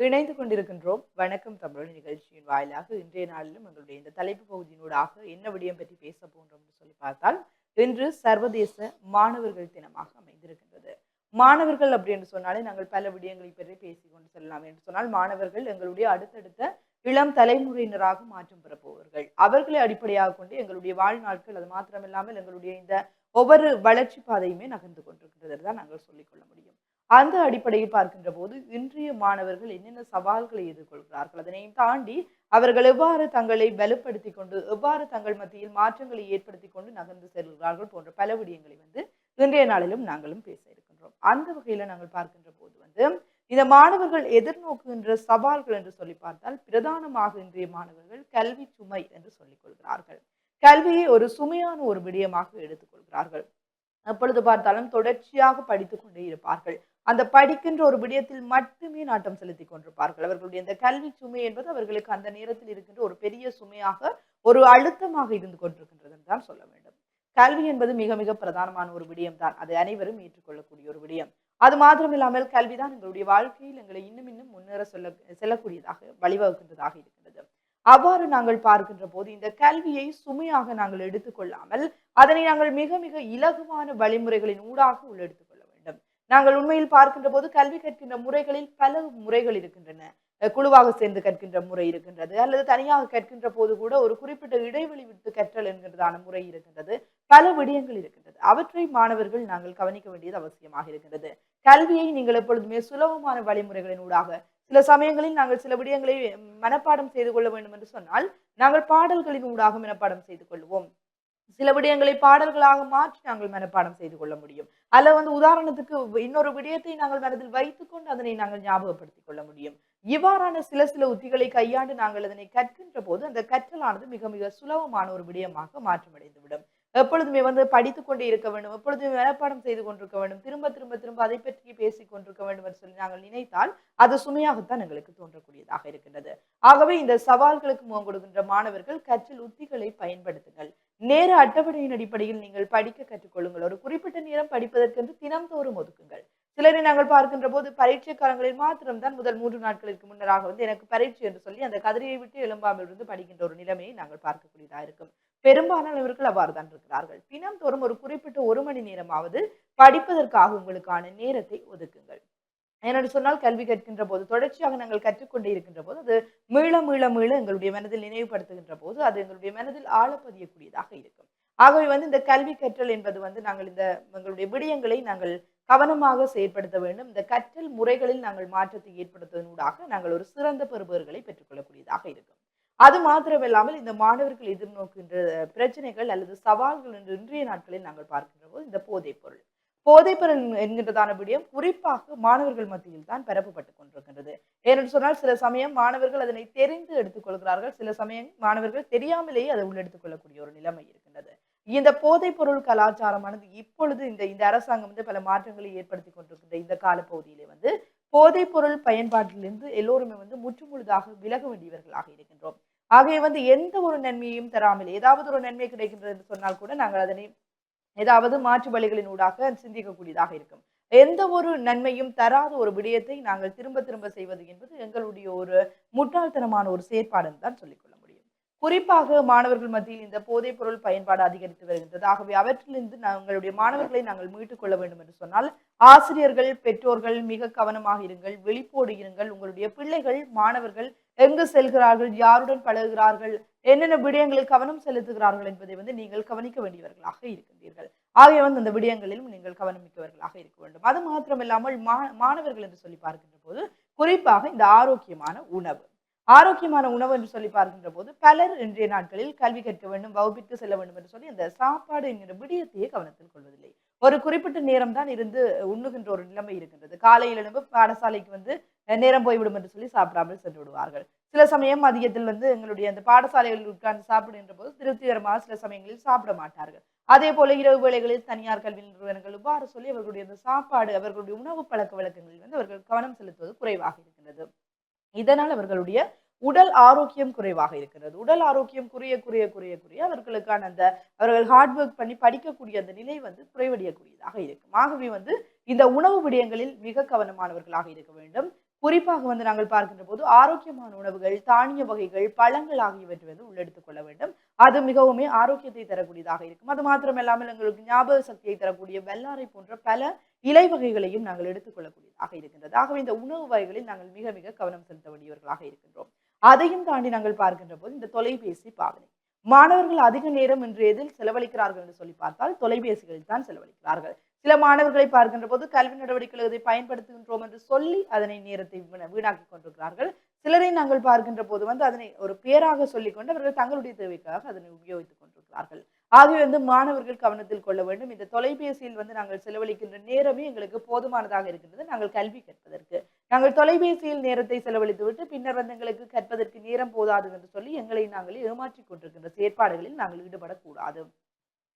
இணைந்து கொண்டிருக்கின்றோம். வணக்கம் தமிழ் நிகழ்ச்சியின் வாயிலாக இன்றைய நாளிலும் எங்களுடைய இந்த தலைப்பு பகுதியினூடாக என்ன விடயம் பற்றி பேச போன்றோம் என்று சொல்லி பார்த்தால் இன்று சர்வதேச மாணவர்கள் தினமாக அமைந்திருக்கின்றது. மாணவர்கள் அப்படி என்று சொன்னாலே நாங்கள் பல விடயங்களை பற்றி பேசிக் கொண்டு செல்லலாம் என்று சொன்னால் மாணவர்கள் எங்களுடைய அடுத்தடுத்த இளம் தலைமுறையினராக மாற்றம் பெறப்போவர்கள். அவர்களை அடிப்படையாக கொண்டு எங்களுடைய வாழ்நாட்கள் அது மாத்திரமில்லாமல் எங்களுடைய இந்த ஒவ்வொரு வளர்ச்சி பாதையுமே நகர்ந்து கொண்டிருக்கின்றது தான் நாங்கள் சொல்லிக்கொள்ள முடியும். அந்த அடிப்படையில் பார்க்கின்ற போது இன்றைய மாணவர்கள் என்னென்ன சவால்களை எதிர்கொள்கிறார்கள்? அதனையும் தாண்டி அவர்கள் எவ்வாறு தங்களை வலுப்படுத்தி கொண்டு எவ்வாறு தங்கள் மத்தியில் மாற்றங்களை ஏற்படுத்தி கொண்டு நகர்ந்து செல்கிறார்கள் போன்ற பல விடயங்களை வந்து இன்றைய நாளிலும் நாங்களும் பேச இருக்கின்றோம். அந்த வகையில நாங்கள் பார்க்கின்ற போது வந்து இந்த மாணவர்கள் எதிர்நோக்குகின்ற சவால்கள் என்று சொல்லி பார்த்தால் பிரதானமாக இன்றைய மாணவர்கள் கல்வி சுமை என்று சொல்லிக் கொள்கிறார்கள். கல்வியை ஒரு சுமையான ஒரு விடயமாக எடுத்துக்கொள்கிறார்கள் எப்பொழுது பார்த்தாலும் தொடர்ச்சியாக படித்து கொண்டே இருப்பார்கள். அந்த படிக்கின்ற ஒரு விடயத்தில் மட்டுமே நாட்டம் செலுத்தி கொண்டிருப்பார்கள். அவர்களுடைய இந்த கல்வி சுமை என்பது அவர்களுக்கு அந்த நேரத்தில் இருக்கின்ற ஒரு பெரிய சுமையாக ஒரு அழுத்தமாக இருந்து கொண்டிருக்கின்றது தான் சொல்ல வேண்டும். கல்வி என்பது மிக மிக பிரதானமான ஒரு விடயம் தான் அதை அனைவரும் ஏற்றுக்கொள்ளக்கூடிய ஒரு விடயம். அது மாத்திரமில்லாமல் கல்விதான் எங்களுடைய வாழ்க்கையில் எங்களை இன்னும் இன்னும் முன்னேற சொல்ல செல்லக்கூடியதாக வழிவகுக்கின்றதாக இருக்கின்றது. அவ்வாறு நாங்கள் பார்க்கின்ற போது இந்த கல்வியை சுமையாக நாங்கள் எடுத்துக்கொள்ளாமல் அதனை நாங்கள் மிக மிக இலகுவான வழிமுறைகளின் ஊடாக உள்ளெடுத்து நாங்கள் உண்மையில் பார்க்கின்ற போது கல்வி கற்கின்ற முறைகளில் பல முறைகள் இருக்கின்றன. குழுவாக சேர்ந்து கற்கின்ற முறை இருக்கின்றது. அல்லது தனியாக கற்கின்ற போது கூட ஒரு குறிப்பிட்ட இடைவெளி விட்டு கற்றல் என்கிறதான முறை இருக்கின்றது. பல விடயங்கள் இருக்கின்றது. அவற்றை மாணவர்கள் நாங்கள் கவனிக்க வேண்டியது அவசியமாக இருக்கின்றது. கல்வியை நீங்கள் எப்பொழுதுமே சுலபமான வழிமுறைகளின் ஊடாக சில சமயங்களில் நாங்கள் சில விடயங்களை மனப்பாடம் செய்து கொள்ள வேண்டும் என்று சொன்னால் நாங்கள் பாடல்களின் ஊடாக மனப்பாடம் செய்து கொள்வோம். சில விடயங்களை பாடல்களாக மாற்றி நாங்கள் மனப்பாடம் செய்து கொள்ள முடியும். அல்ல வந்து உதாரணத்துக்கு இன்னொரு விடயத்தை நாங்கள் மனதில் வைத்துக்கொண்டு அதனை நாங்கள் ஞாபகப்படுத்திக் கொள்ள முடியும். இவ்வாறான சில சில உத்திகளை கையாண்டு நாங்கள் அதனை கற்கின்ற போது அந்த கற்றலானது மிக மிக சுலபமான ஒரு விடயமாக மாற்றமடைந்து விடும் எப்பொழுதுமே வந்து படித்து கொண்டே இருக்க வேண்டும். எப்பொழுதுமே மனப்பாடம் செய்து கொண்டிருக்க வேண்டும். திரும்ப திரும்ப திரும்ப அதை பற்றி பேசிக் கொண்டிருக்க வேண்டும் என்று சொல்லி நாங்கள் நினைத்தால் அது சுமையாகத்தான் எங்களுக்கு தோன்றக்கூடியதாக இருக்கின்றது. ஆகவே இந்த சவால்களுக்கு முகம் கொடுக்கின்ற மாணவர்கள் கற்றல் உத்திகளை பயன்படுத்துங்கள். நேர அட்டவணையின் அடிப்படையில் நீங்கள் படிக்க கற்றுக்கொள்ளுங்கள் ஒரு குறிப்பிட்ட நேரம் படிப்பதற்கென்று தினம்தோறும் ஒதுக்குங்கள். சிலரை நாங்கள் பார்க்கின்ற போது பரீட்சை காலங்களில் மாத்திரம்தான் முதல் மூன்று நாட்களுக்கு முன்னராக வந்து எனக்கு பரீட்சை என்று சொல்லி அந்த கதிரையை விட்டு எழும்பாமல் இருந்து படிக்கின்ற ஒரு நிலைமையை நாங்கள் பார்க்கக்கூடியதாக இருக்கும். பெரும்பாலானவர்கள் அவ்வாறு தான் இருக்கிறார்கள். தினம்தோறும் ஒரு குறிப்பிட்ட ஒரு மணி நேரமாவது படிப்பதற்காக உங்களுக்கான நேரத்தை ஒதுக்குங்கள். என்னோட சொன்னால் கல்வி கற்கின்ற போது தொடர்ச்சியாக நாங்கள் கற்றுக்கொண்டே இருக்கின்ற போது அது மீள மீள மீள எங்களுடைய மனதில் நினைவுபடுத்துகின்ற போது அது எங்களுடைய மனதில் ஆழப்பதியக்கூடியதாக இருக்கும். ஆகவே வந்து இந்த கல்வி கற்றல் என்பது வந்து நாங்கள் இந்த எங்களுடைய விடயங்களை நாங்கள் கவனமாக செயற்படுத்த வேண்டும். இந்த கற்றல் முறைகளில் நாங்கள் மாற்றத்தை ஏற்படுத்துவதனூடாக நாங்கள் ஒரு சிறந்த பெறுபவர்களை பெற்றுக்கொள்ளக்கூடியதாக இருக்கும். அது மாத்திரமில்லாமல் இந்த மாணவர்கள் எதிர்நோக்கின்ற பிரச்சனைகள் அல்லது சவால்கள் என்று இன்றைய நாட்களில் நாங்கள் பார்க்கின்ற போது இந்த போதைப் பொருள். போதைப் பொருள் என்கின்றதான விடயம் குறிப்பாக மாணவர்கள் மத்தியில் தான் பரப்பப்பட்டு கொண்டிருக்கின்றது. ஏனென்று சொன்னால் சில சமயம் மாணவர்கள் அதனை தெரிந்து எடுத்துக்கொள்கிறார்கள் சில சமயம் மாணவர்கள் தெரியாமலேயே அதை உள்ளெடுத்துக் கொள்ளக்கூடிய ஒரு நிலைமை இருக்கின்றது. இந்த போதைப் பொருள் கலாச்சாரமானது இப்பொழுது இந்த இந்த அரசாங்கம் வந்து பல மாற்றங்களை ஏற்படுத்தி கொண்டிருக்கின்ற இந்த காலப்பகுதியிலே வந்து போதைப் பொருள் பயன்பாட்டிலிருந்து எல்லோருமே வந்து முற்றுமுழுதாக விலக வேண்டியவர்களாக இருக்கின்றோம். ஆகவே வந்து எந்த ஒரு நன்மையையும் தராமல் ஏதாவது ஒரு நன்மை கிடைக்கின்றது என்று சொன்னால் கூட நாங்கள் அதனை ஏதாவது மாற்று வழிகளின் ஊடாக சிந்திக்கக்கூடியதாக இருக்கும். எந்த ஒரு நன்மையும் தராத ஒரு விடயத்தை நாங்கள் திரும்ப திரும்ப செய்வது என்பது எங்களுடைய ஒரு முட்டாள்தனமான ஒரு செயற்பாடுன்னு தான் சொல்லிக்கொள்ளும் குறிப்பாக மாணவர்கள் மத்தியில் இந்த போதைப் பொருள் பயன்பாடு அதிகரித்து வருகின்றது. ஆகவே அவற்றிலிருந்து நாங்களுடைய மாணவர்களை நாங்கள் மீட்டுக் கொள்ள வேண்டும் என்று சொன்னால் ஆசிரியர்கள் பெற்றோர்கள் மிக கவனமாக இருங்கள் வெளிப்போடு இருங்கள். உங்களுடைய பிள்ளைகள் மாணவர்கள் எங்கு செல்கிறார்கள் யாருடன் பழகுகிறார்கள் என்னென்ன விடயங்களில் கவனம் செலுத்துகிறார்கள் என்பதை வந்து நீங்கள் கவனிக்க வேண்டியவர்களாக இருக்கின்றீர்கள். ஆகிய வந்து அந்த விடயங்களிலும் நீங்கள் கவனமிக்கவர்களாக இருக்க வேண்டும். அது மாத்திரமில்லாமல் மா மாணவர்கள் என்று சொல்லி பார்க்கின்ற போது குறிப்பாக இந்த ஆரோக்கியமான உணவு. ஆரோக்கியமான உணவு என்று சொல்லி பார்க்கின்ற போது பலர் இன்றைய நாட்களில் கல்வி கற்க வேண்டும் வகுப்பிற்கு செல்ல வேண்டும் என்று சொல்லி அந்த சாப்பாடு என்கிற விடயத்தையே கவனத்தில் கொள்வதில்லை. ஒரு குறிப்பிட்ட நேரம் தான் இருந்து உண்ணுகின்ற ஒரு நிலைமை இருக்கின்றது. காலையில் எழும்பு பாடசாலைக்கு வந்து நேரம் போய்விடும் என்று சொல்லி சாப்பிடாமல் சென்று விடுவார்கள். சில சமயம் மதியத்தில் வந்து எங்களுடைய அந்த பாடசாலைகளில் உட்கார்ந்து சாப்பிடுகின்ற போது திருப்திகரமாக சில சமயங்களில் சாப்பிட மாட்டார்கள். அதே போல இரவு வேளைகளில் தனியார் கல்வி நிறுவனங்கள் இவ்வாறு சொல்லி அவர்களுடைய அந்த சாப்பாடு அவர்களுடைய உணவு பழக்க வழக்கங்களில் வந்து அவர்கள் கவனம் செலுத்துவது குறைவாக இருக்கின்றது. இதனால் அவர்களுடைய உடல் ஆரோக்கியம் குறைவாக இருக்கிறது. உடல் ஆரோக்கியம் குறைய குறைய குறைய குறைய அவர்களுக்கான அந்த அவர்கள் ஹார்ட் ஒர்க் பண்ணி படிக்கக்கூடிய அந்த நிலை வந்து குறைவடையக்கூடியதாக இருக்கும். ஆகவே வந்து இந்த உணவு விடயங்களில் மிக கவனமானவர்களாக இருக்க வேண்டும். குறிப்பாக வந்து நாங்கள் பார்க்கின்ற போது ஆரோக்கியமான உணவுகள் தானிய வகைகள் பழங்கள் ஆகியவற்றை வந்து உள்ளெடுத்துக் கொள்ள வேண்டும். அது மிகவுமே ஆரோக்கியத்தை தரக்கூடியதாக இருக்கும். அது மாத்திரமல்லாமல் எங்களுக்கு ஞாபக சக்தியை தரக்கூடிய வெள்ளாரை போன்ற பல இலை வகைகளையும் நாங்கள் எடுத்துக்கொள்ளக்கூடியதாக இருக்கின்றது. ஆகவே இந்த உணவு வகைகளில் நாங்கள் மிக மிக கவனம் செலுத்த வேண்டியவர்களாக இருக்கின்றோம். அதையும் தாண்டி நாங்கள் பார்க்கின்ற போது இந்த தொலைபேசி பாவனை மாணவர்கள் அதிக நேரம் இன்று எதில் செலவழிக்கிறார்கள் என்று சொல்லி பார்த்தால் தொலைபேசிகளில் தான் செலவழிக்கிறார்கள். சில மாணவர்களை பார்க்கின்ற போது கல்வி நடவடிக்கைகள் இதை பயன்படுத்துகின்றோம் என்று சொல்லி அதனை நேரத்தை வீணாக்கி கொண்டிருக்கிறார்கள். சிலரை நாங்கள் பார்க்கின்ற போது வந்து அதனை ஒரு பேராக சொல்லிக்கொண்டு அவர்கள் தங்களுடைய தேவைக்காக அதனை உபயோகித்துக் கொண்டிருக்கிறார்கள். ஆகவே வந்து மாணவர்கள் கவனத்தில் கொள்ள வேண்டும். இந்த தொலைபேசியில் வந்து நாங்கள் செலவழிக்கின்ற நேரமே எங்களுக்கு போதுமானதாக இருக்கின்றது. நாங்கள் கல்வி கற்பதற்கு. நாங்கள் தொலைபேசியில் நேரத்தை செலவழித்து விட்டு பின்னர் வந்து எங்களுக்கு கற்பதற்கு நேரம் போதாது என்று சொல்லி எங்களை நாங்கள் ஏமாற்றிக் கொண்டிருக்கின்ற செயற்பாடுகளில் நாங்கள் ஈடுபடக்கூடாது.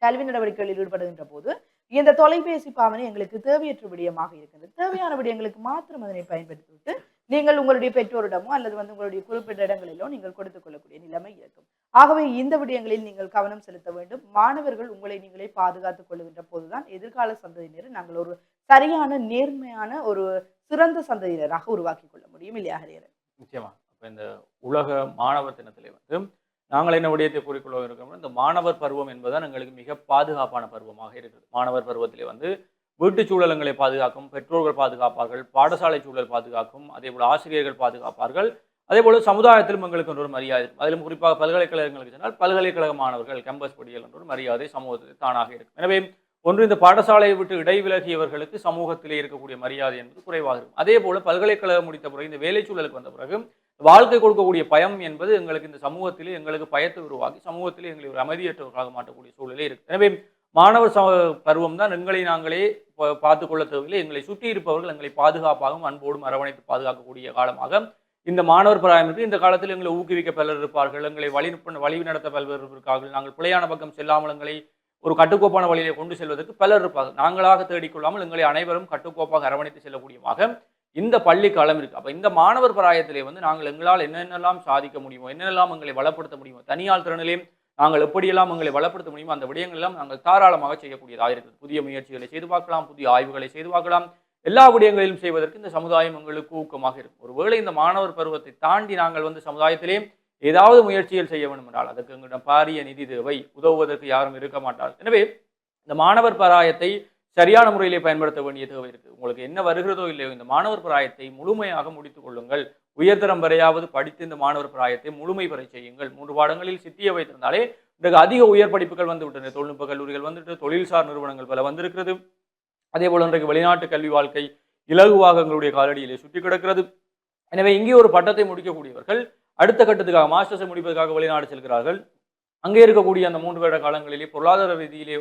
கல்வி நடவடிக்கைகளில் ஈடுபடுகின்ற போது இந்த தொலைபேசி பாவனை எங்களுக்கு தேவையற்ற விடயமாக இருக்கின்றது தேவையான விடயங்களுக்கு மாத்திரம் அதனை பயன்படுத்திவிட்டு நீங்கள் உங்களுடைய பெற்றோரிடமோ அல்லது வந்து உங்களுடைய குறிப்பிட்ட இடங்களிலோ நீங்கள் கொடுத்துக் கொள்ளக்கூடிய நிலைமை இருக்கும். ஆகவே இந்த விடயங்களில் நீங்கள் கவனம் செலுத்த வேண்டும். மாணவர்கள் உங்களை நீங்களே பாதுகாத்துக் கொள்ளுகின்ற போதுதான் எதிர்கால சந்ததியினர் நாங்கள் ஒரு சரியான நேர்மையான ஒரு சிறந்த சந்ததியினராக உருவாக்கி கொள்ள முடியும் இல்லையா ஹரியர் நிச்சயமா. இந்த உலக மாணவர் தினத்திலே வந்து நாங்கள் என்ன விடயத்தை கூறிக்கொள்ள இருக்கிறோம் இந்த மாணவர் பருவம் என்பதுதான் எங்களுக்கு மிக பாதுகாப்பான பருவமாக இருக்குது மாணவர் பருவத்திலே வந்து வீட்டு சூழலங்களை பாதுகாக்கும் பெற்றோர்கள் பாதுகாப்பார்கள் பாடசாலை சூழல் பாதுகாக்கும் அதே போல் ஆசிரியர்கள் பாதுகாப்பார்கள் அதே போல் சமுதாயத்திலும் எங்களுக்கு ஒரு மரியாதை அதிலும் குறிப்பாக பல்கலைக்கழகங்களுக்கு சொன்னால் பல்கலைக்கழக மாணவர்கள் கேம்பஸ் படியல் என்ற ஒரு மரியாதை சமூகத்தில் தானாக இருக்கும். எனவே ஒன்று இந்த பாடசாலையை விட்டு இடைவிலகியவர்களுக்கு சமூகத்திலே இருக்கக்கூடிய மரியாதை என்பது குறைவாக இருக்கும். அதே போல பல்கலைக்கழகம் முடித்த பிறகு இந்த வேலை சூழலுக்கு வந்த பிறகு வாழ்க்கை கொடுக்கக்கூடிய பயம் என்பது எங்களுக்கு இந்த சமூகத்திலே எங்களுக்கு பயத்தை உருவாக்கி சமூகத்திலே எங்களை ஒரு அமைதியற்றவர்களாக மாட்டக்கூடிய சூழ்நிலை இருக்கு. எனவே மாணவர் ச பருவம் தான் எங்களை நாங்களே பார்த்து கொள்ள தேவையில்லை. எங்களை சுற்றி இருப்பவர்கள் எங்களை பாதுகாப்பாகவும் அன்போடும் அரவணைத்து பாதுகாக்கக்கூடிய காலமாக இந்த மாணவர் பிராயம் இந்த காலத்தில் எங்களை ஊக்குவிக்க பலர் இருப்பார்கள். எங்களை வழி வழி நடத்த பல்வேறு இருப்பார்கள் நாங்கள் பிழையான பக்கம் செல்லாமல் எங்களை ஒரு கட்டுக்கோப்பான வழியிலே கொண்டு செல்வதற்கு பலர் இருப்பார்கள். நாங்களாக தேடிக்கொள்ளாமல் எங்களை அனைவரும் கட்டுக்கோப்பாக அரவணைத்து செல்லக்கூடியமாக இந்த பள்ளி காலம் இருக்குது அப்போ இந்த மாணவர் பிராயத்திலே வந்து நாங்கள் எங்களால் என்னென்னலாம் சாதிக்க முடியுமோ என்னென்னலாம் எங்களை வளப்படுத்த முடியுமோ தனியார் திறனிலையும் நாங்கள் எப்படியெல்லாம் எங்களை வளப்படுத்த முடியுமோ அந்த விடயங்கள்லாம் நாங்கள் தாராளமாக செய்யக்கூடியதாக இருக்குது. புதிய முயற்சிகளை செய்து பார்க்கலாம் புதிய ஆய்வுகளை செய்து பார்க்கலாம். எல்லா விடயங்களிலும் செய்வதற்கு இந்த சமுதாயம் எங்களுக்கு ஊக்கமாக இருக்கும். ஒருவேளை இந்த மாணவர் பருவத்தை தாண்டி நாங்கள் வந்து சமுதாயத்திலே ஏதாவது முயற்சிகள் செய்ய வேண்டும் என்றால் அதற்கு எங்களிடம் பாரிய நிதி தேவை. உதவுவதற்கு யாரும் இருக்க மாட்டார் எனவே இந்த மாணவர் பராயத்தை சரியான முறையிலே பயன்படுத்த வேண்டிய தேவை இருக்குது உங்களுக்கு என்ன வருகிறதோ இல்லையோ இந்த மாணவர் பிராயத்தை முழுமையாக முடித்துக் கொள்ளுங்கள். உயர்தரம் வரையாவது படித்து இந்த மாணவர் பிராயத்தை முழுமை பெற செய்யுங்கள். மூன்று பாடங்களில் சித்திய வைத்திருந்தாலே இன்றைக்கு அதிக உயர் படிப்புகள் வந்துவிட்டன தொழில்நுட்ப கல்லூரிகள் வந்துட்டு தொழில்சார் நிறுவனங்கள் பல வந்திருக்கிறது. அதே போல் இன்றைக்கு வெளிநாட்டு கல்வி வாழ்க்கை இலகுவாக எங்களுடைய காலடியிலே சுற்றி கிடக்கிறது. எனவே இங்கே ஒரு பட்டத்தை முடிக்கக்கூடியவர்கள் அடுத்த கட்டத்துக்காக மாஸ்டர்ஸை முடிப்பதற்காக வெளிநாடு செல்கிறார்கள். அங்கே இருக்கக்கூடிய அந்த மூன்று வருட காலங்களிலே பொருளாதார ரீதியிலே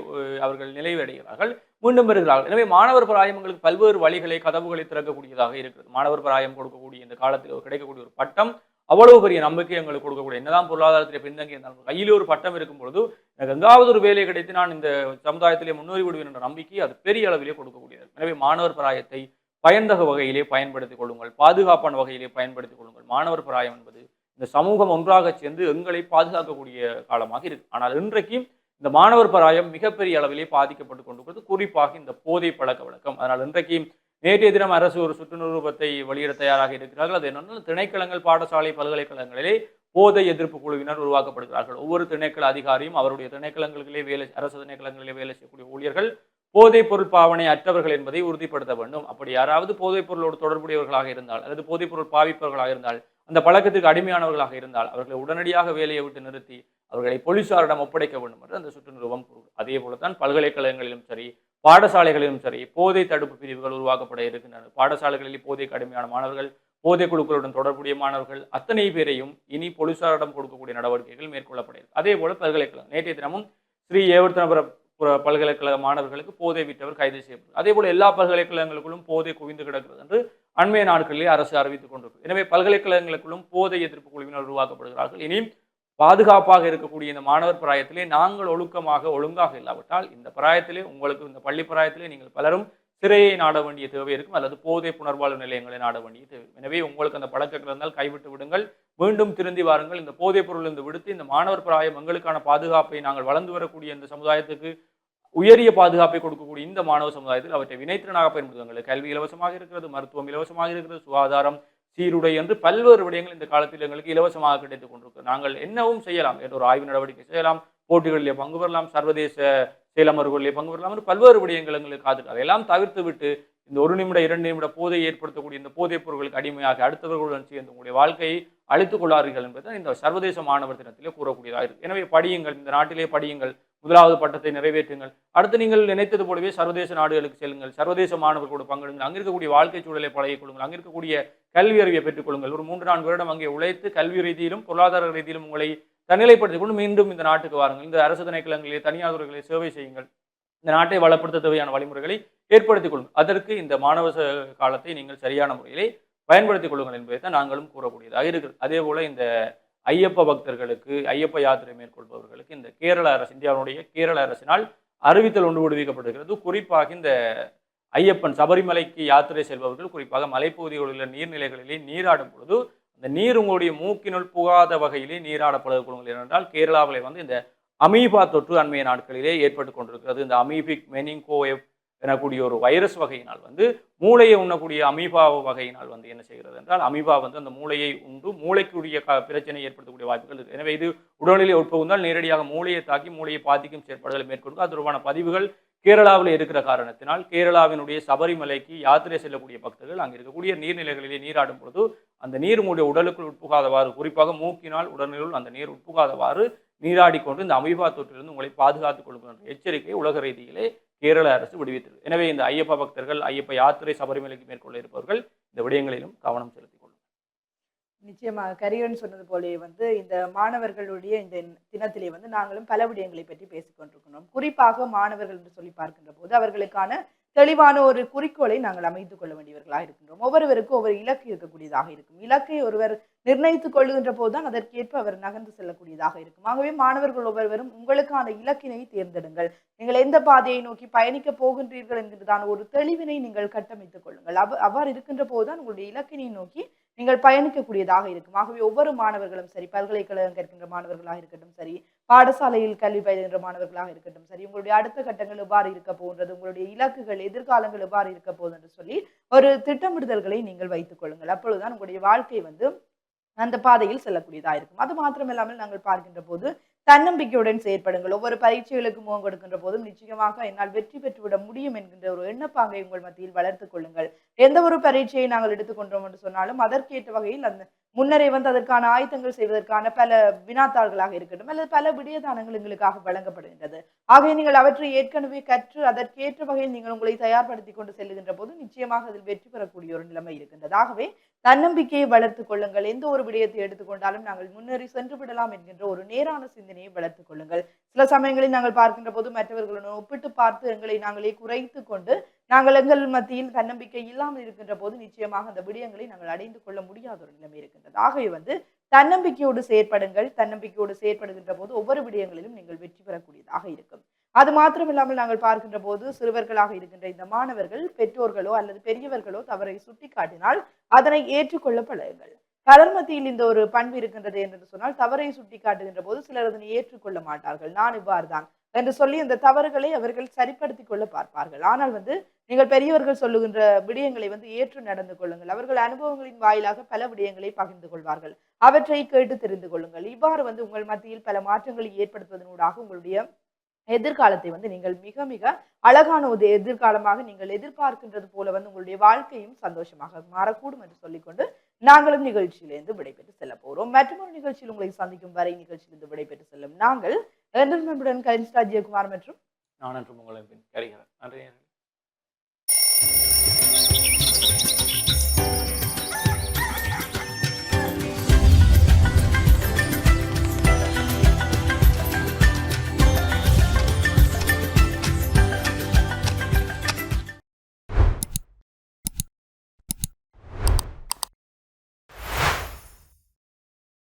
அவர்கள் நிலைவடைகிறார்கள் மீண்டும் பெறுகிறார்கள் எனவே மாணவர் பிராயங்களுக்கு பல்வேறு வழிகளை கதவுகளை திறக்கக்கூடியதாக இருக்கிறது. மாணவர் பிராயம் கொடுக்கக்கூடிய இந்த காலத்தில் கிடைக்கக்கூடிய ஒரு பட்டம் அவ்வளவு பெரிய நம்பிக்கை எங்களுக்கு கொடுக்கக்கூடிய என்னதான் பொருளாதாரத்திலே பின்தங்கி இருந்தாலும் கையில் ஒரு பட்டம் இருக்கும் பொழுது எனக்கு எங்காவது ஒரு வேலை கிடைத்து நான் இந்த சமுதாயத்திலே முன்னேறி விடுவேன் என்ற நம்பிக்கை அது பெரிய அளவிலே கொடுக்கக்கூடியது. எனவே மாணவர் பிராயத்தை பயன்தக வகையிலே பயன்படுத்திக் கொள்ளுங்கள் பாதுகாப்பான வகையிலே பயன்படுத்திக் கொள்ளுங்கள். மாணவர் பிராயம் என்பது இந்த சமூகம் ஒன்றாக சேர்ந்து எங்களை பாதுகாக்கக்கூடிய காலமாக இருக்கு. ஆனால் இன்றைக்கு இந்த மாணவர் பராயம் மிகப்பெரிய அளவிலே பாதிக்கப்பட்டு கொண்டிருக்கிறது. குறிப்பாக இந்த போதை பழக்க வழக்கம். அதனால் இன்றைக்கு நேற்றைய தினம் அரசு ஒரு சுற்றுநிரூபத்தை வெளியிட தயாராக இருக்கிறார்கள். அது என்னென்னா திணைக்களங்கள் பாடசாலை பல்கலைக்கழகங்களிலே போதை எதிர்ப்பு குழுவினர் உருவாக்கப்படுகிறார்கள். ஒவ்வொரு திணைக்கள அதிகாரியும் அவருடைய திணைக்களங்களிலே வேலை அரசு திணைக்களங்களிலே வேலை செய்யக்கூடிய ஊழியர்கள் போதைப் பொருள் பாவனை அற்றவர்கள் என்பதை உறுதிப்படுத்த வேண்டும். அப்படி யாராவது போதைப் பொருளோடு தொடர்புடையவர்களாக இருந்தால் அல்லது போதைப் பொருள் பாவிப்பவர்களாக இருந்தால் அந்த பழக்கத்துக்கு அடிமையானவர்களாக இருந்தால் அவர்களை உடனடியாக வேலையை விட்டு நிறுத்தி அவர்களை போலீசாரிடம் ஒப்படைக்க வேண்டும் என்று அந்த சுற்றுநிறுவம் கூறும் அதே போலத்தான் பல்கலைக்கழகங்களிலும் சரி பாடசாலைகளிலும் சரி போதை தடுப்பு பிரிவுகள் உருவாக்கப்பட இருக்கின்றன. பாடசாலைகளில் போதைக்கு அடிமையான மாணவர்கள் போதை குழுக்களுடன் தொடர்புடைய மாணவர்கள் அத்தனை பேரையும் இனி போலீசாரிடம் கொடுக்கக்கூடிய நடவடிக்கைகள் மேற்கொள்ளப்படுகிறது அதே போல பல்கலைக்கழகம். நேற்றைய தினமும் ஸ்ரீ ஏவர்த்தனபுர பல்கலைக்கழக மாணவர்களுக்கு போதை விட்டவர் கைது செய்யப்படும் அதே போல எல்லா பல்கலைக்கழகங்களுக்குள்ளும் போதை குவிந்து கிடக்கிறது என்று அண்மைய நாட்களிலே அரசு அறிவித்துக் கொண்டிருக்கும் எனவே பல்கலைக்கழகங்களுக்குள்ளும் போதை எதிர்ப்பு குழுவினர் உருவாக்கப்படுகிறார்கள். இனியும் பாதுகாப்பாக இருக்கக்கூடிய இந்த மாணவர் பிராயத்திலே நாங்கள் ஒழுக்கமாக ஒழுங்காக இல்லாவிட்டால் இந்த பிராயத்திலே உங்களுக்கு இந்த பள்ளி பிராயத்திலே நீங்கள் பலரும் சிறையை நாட வேண்டிய தேவை இருக்கும். அல்லது போதை புனர்வாழ்வு நிலையங்களை நாட வேண்டிய தேவை எனவே உங்களுக்கு அந்த பழக்கங்கள் இருந்தால் கைவிட்டு விடுங்கள். மீண்டும் திருந்தி வாருங்கள். இந்த போதைப் பொருள் இருந்து விடுத்து இந்த மாணவர் பிராயம் எங்களுக்கான பாதுகாப்பை நாங்கள் வளர்ந்து வரக்கூடிய இந்த சமுதாயத்துக்கு உயரிய பாதுகாப்பை கொடுக்கக்கூடிய இந்த மாணவ சமுதாயத்தில் அவற்றை வினைத்திறனாக பயன்படுத்துவாங்க. கல்வி இலவசமாக இருக்கிறது மருத்துவம் இலவசமாக இருக்கிறது சுகாதாரம் சீருடை என்று பல்வேறு விடயங்கள் இந்த காலத்தில் எங்களுக்கு இலவசமாக கிடைத்துக் கொண்டிருக்கு. நாங்கள் என்னவும் செய்யலாம். என்ற ஒரு ஆய்வு நடவடிக்கை செய்யலாம் போட்டிகளிலே பங்கு பெறலாம் சர்வதேச செயலமர்களிலே பங்கு பெறலாம் என்று பல்வேறு விடயங்கள் எங்களுக்கு காத்துட்டு அதையெல்லாம் தவிர்த்து விட்டு இந்த ஒரு நிமிட இரண்டு நிமிட போதை ஏற்படுத்தக்கூடிய இந்த போதைப் பொருட்களுக்கு அடிமையாக அடுத்தவர்களுடன் சேர்ந்து உங்களுடைய வாழ்க்கையை அழித்துக் கொள்ளார்கள் என்பது இந்த சர்வதேச மாணவர் தினத்திலே கூறக்கூடியதாக இருக்கு. எனவே படியுங்கள் இந்த நாட்டிலே படியுங்கள். முதலாவது பட்டத்தை நிறைவேற்றுங்கள். அடுத்து நீங்கள் நினைத்தது போலவே சர்வதேச நாடுகளுக்கு செல்லுங்கள். சர்வதேச மாணவர்களோடு பங்கெடுங்கள். அங்க இருக்கக்கூடிய வாழ்க்கை சூழலை பழகிக் கொள்ளுங்கள். அங்கே இருக்கக்கூடிய கல்வி அறிவை பெற்றுக் கொள்ளுங்கள். ஒரு மூன்று நான்கு வருடம் அங்கே உழைத்து கல்வி ரீதியிலும் பொருளாதார ரீதியிலும் உங்களை தன்னிலைப்படுத்திக் கொண்டு மீண்டும் இந்த நாட்டுக்கு வாருங்கள். இந்த அரசு திணைக்களங்களிலே தனியார் துறைகளை சேவை செய்யுங்கள். இந்த நாட்டை வளப்படுத்த தேவையான வழிமுறைகளை ஏற்படுத்திக் கொள்ளுங்கள். அதற்கு இந்த மாணவ ச- காலத்தை நீங்கள் சரியான முறையிலே பயன்படுத்திக் கொள்ளுங்கள் என்பதை தான் நாங்களும் கூறக்கூடியதாக இருக்கிறது. அதே போல இந்த ஐயப்ப பக்தர்களுக்கு ஐயப்ப யாத்திரை மேற்கொள்பவர்களுக்கு இந்த கேரள அரசு இந்தியாவுடைய கேரள அரசினால் அறிவித்தல் ஒன்று விடுவிக்கப்படுகிறது. குறிப்பாக இந்த ஐயப்பன் சபரிமலைக்கு யாத்திரை செல்பவர்கள் குறிப்பாக மலைப்பகுதிகளில் உள்ள நீர்நிலைகளிலே நீராடும் பொழுது அந்த நீர் உங்களுடைய மூக்கினுள் புகாத வகையிலே நீராடப்பட கொள்ளுங்கள் ஏனென்றால் கேரளாவிலே வந்து இந்த அமீபா தொற்று அண்மைய நாட்களிலே ஏற்பட்டு கொண்டிருக்கிறது. இந்த அமீபிக் மெனிங்கோஎப் எனக்கூடிய ஒரு வைரஸ் வகையினால் வந்து மூளையை உண்ணக்கூடிய அமீபா வகையினால் வந்து என்ன செய்கிறது என்றால் அமீபா வந்து அந்த மூளையை உண்டு மூளைக்குரிய க பிரச்சனை ஏற்படுத்தக்கூடிய வாய்ப்புகள் இருக்குது எனவே இது உடல்நிலை உட்புகுந்தால் நேரடியாக மூளையை தாக்கி மூளையை பாதிக்கும் செயற்பாடுகளை மேற்கொண்டு அது தொடர்பான பதிவுகள் கேரளாவில் இருக்கிற காரணத்தினால் கேரளாவினுடைய சபரிமலைக்கு யாத்திரை செல்லக்கூடிய பக்தர்கள் அங்கே இருக்கக்கூடிய நீர்நிலைகளிலே நீராடும் பொழுது அந்த நீர் உங்களுடைய உடலுக்குள் உட்புகாதவாறு குறிப்பாக மூக்கினால் உடலினுள் அந்த நீர் உட்புகாதவாறு நீராடிக்கொண்டு இந்த அமீபா தொற்றிலிருந்து உங்களை பாதுகாத்துக் கொள்ளும் என்ற எச்சரிக்கை உலக ரீதியிலே கேரள அரசு விடுவித்தது. எனவே இந்த ஐயப்ப பக்தர்கள் ஐயப்ப யாத்திரை சபரிமலைக்கு மேற்கொள்ள இருப்பவர்கள் இந்த விடயங்களிலும் கவனம் செலுத்திக் கொள்ளும் நிச்சயமாக கரியன் சொன்னது போலே வந்து இந்த மாணவர்களுடைய இந்த தினத்திலே வந்து நாங்களும் பல விடயங்களை பற்றி பேசிக்கொண்டிருக்கிறோம் குறிப்பாக மாணவர்கள் என்று சொல்லி பார்க்கின்ற போது அவர்களுக்கான தெளிவான ஒரு குறிக்கோளை நாங்கள் அமைத்துக் கொள்ள வேண்டியவர்களாக இருக்கின்றோம். ஒவ்வொருவருக்கும் ஒவ்வொரு இலக்கு இருக்கக்கூடியதாக இருக்கும். இலக்கை ஒருவர் நிர்ணயித்துக் கொள்ளுகின்ற போதுதான் அதற்கேற்ப அவர் நகர்ந்து செல்லக்கூடியதாக இருக்கும். ஆகவே மாணவர்கள் ஒவ்வொருவரும் உங்களுக்கான இலக்கினை தேர்ந்தெடுங்கள். நீங்கள் எந்த பாதையை நோக்கி பயணிக்க போகின்றீர்கள் என்கிறதான ஒரு தெளிவினை நீங்கள் கட்டமைத்துக் கொள்ளுங்கள். அவ் அவ்வாறு இருக்கின்ற போதுதான் உங்களுடைய இலக்கினை நோக்கி நீங்கள் பயணிக்கக்கூடியதாக இருக்கும். ஆகவே ஒவ்வொரு மாணவர்களும் சரி பல்கலைக்கழகம் கற்கின்ற மாணவர்களாக இருக்கட்டும் சரி பாடசாலையில் கல்வி பயிலுகின்ற மாணவர்களாக இருக்கட்டும் சரி உங்களுடைய அடுத்த கட்டங்கள் எவ்வாறு இருக்க போன்றது உங்களுடைய இலக்குகள் எதிர்காலங்கள் எவ்வாறு இருக்க போகுது என்று சொல்லி ஒரு திட்டமிடுதல்களை நீங்கள் வைத்துக் கொள்ளுங்கள். அப்பொழுதுதான் உங்களுடைய வாழ்க்கை வந்து அந்த பாதையில் செல்லக்கூடியதா இருக்கும். அது மாத்திரமில்லாமல் நாங்கள் பார்க்கின்ற போது தன்னம்பிக்கையுடன் செயற்படுங்கள். ஒவ்வொரு பரீட்சைகளுக்கு முகம் கொடுக்கின்ற போதும் நிச்சயமாக என்னால் வெற்றி பெற்றுவிட முடியும் என்கின்ற ஒரு எண்ணப்பாங்கை உங்கள் மத்தியில் வளர்த்துக் கொள்ளுங்கள். எந்த ஒரு பரீட்சையை நாங்கள் எடுத்துக்கொண்டோம் என்று சொன்னாலும் அதற்கேற்ற வகையில் அந்த முன்னரே வந்து அதற்கான ஆயத்தங்கள் செய்வதற்கான பல வினாத்தாள்களாக இருக்கட்டும் அல்லது பல விடயதானங்கள் எங்களுக்காக வழங்கப்படுகின்றது. ஆகவே நீங்கள் அவற்றை ஏற்கனவே கற்று அதற்கேற்ற வகையில் நீங்கள் உங்களை தயார்படுத்தி கொண்டு செல்லுகின்ற போது நிச்சயமாக அதில் வெற்றி பெறக்கூடிய ஒரு நிலைமை இருக்கின்றது. ஆகவே தன்னம்பிக்கையை வளர்த்துக் கொள்ளுங்கள். எந்த ஒரு விடயத்தை எடுத்துக்கொண்டாலும் நாங்கள் முன்னேறி சென்று விடலாம் என்கின்ற ஒரு நேரான சிந்தனையை வளர்த்துக் கொள்ளுங்கள். சில சமயங்களில் நாங்கள் பார்க்கின்ற போது மற்றவர்களுடன் ஒப்பிட்டு பார்த்து எங்களை நாங்களே குறைத்து கொண்டு நாங்கள் எங்கள் மத்தியில் தன்னம்பிக்கை இல்லாமல் இருக்கின்ற போது நிச்சயமாக அந்த விடயங்களை நாங்கள் அடைந்து கொள்ள முடியாத ஒரு நிலைமை இருக்கின்றது. ஆகவே வந்து தன்னம்பிக்கையோடு செயற்படுங்கள். தன்னம்பிக்கையோடு செயற்படுகின்ற போது ஒவ்வொரு விடயங்களிலும் நீங்கள் வெற்றி பெறக்கூடியதாக இருக்கும். அது மாத்திரமில்லாமல் நாங்கள் பார்க்கின்ற போது சிறுவர்களாக இருக்கின்ற இந்த மாணவர்கள் பெற்றோர்களோ அல்லது பெரியவர்களோ தவறை சுட்டிக்காட்டினால் அதனை ஏற்றுக்கொள்ள பழகுங்கள். பலர் மத்தியில் இந்த ஒரு பண்பு இருக்கின்றது என்று சொன்னால் தவறை சுட்டி காட்டுகின்ற போது சிலர் அதனை ஏற்றுக்கொள்ள மாட்டார்கள். நான் இவ்வாறுதான் என்று சொல்லி அந்த தவறுகளை அவர்கள் சரிப்படுத்திக் கொள்ள பார்ப்பார்கள். ஆனால் வந்து நீங்கள் பெரியவர்கள் சொல்லுகின்ற விடயங்களை வந்து ஏற்று நடந்து கொள்ளுங்கள். அவர்கள் அனுபவங்களின் வாயிலாக பல விடயங்களை பகிர்ந்து கொள்வார்கள். அவற்றை கேட்டு தெரிந்து கொள்ளுங்கள். இவ்வாறு வந்து உங்கள் மத்தியில் பல மாற்றங்களை ஏற்படுத்துவதனூடாக உங்களுடைய எதிர்காலத்தை வந்து நீங்கள் மிக மிக அழகான ஒரு எதிர்காலமாக நீங்கள் எதிர்பார்க்கின்றது போல வந்து உங்களுடைய வாழ்க்கையும் சந்தோஷமாக மாறக்கூடும் என்று சொல்லிக்கொண்டு நாங்களும் நிகழ்ச்சியிலிருந்து விடைபெற்று செல்ல போகிறோம் மற்றொரு நிகழ்ச்சியில் உங்களை சந்திக்கும் வரை நிகழ்ச்சியிலிருந்து விடைபெற்று செல்லும் நாங்கள் என்டர்மெம்புடன் கரிஷ்டா ஜெயக்குமார் மற்றும் நான் என்றும் உங்களை நன்றி.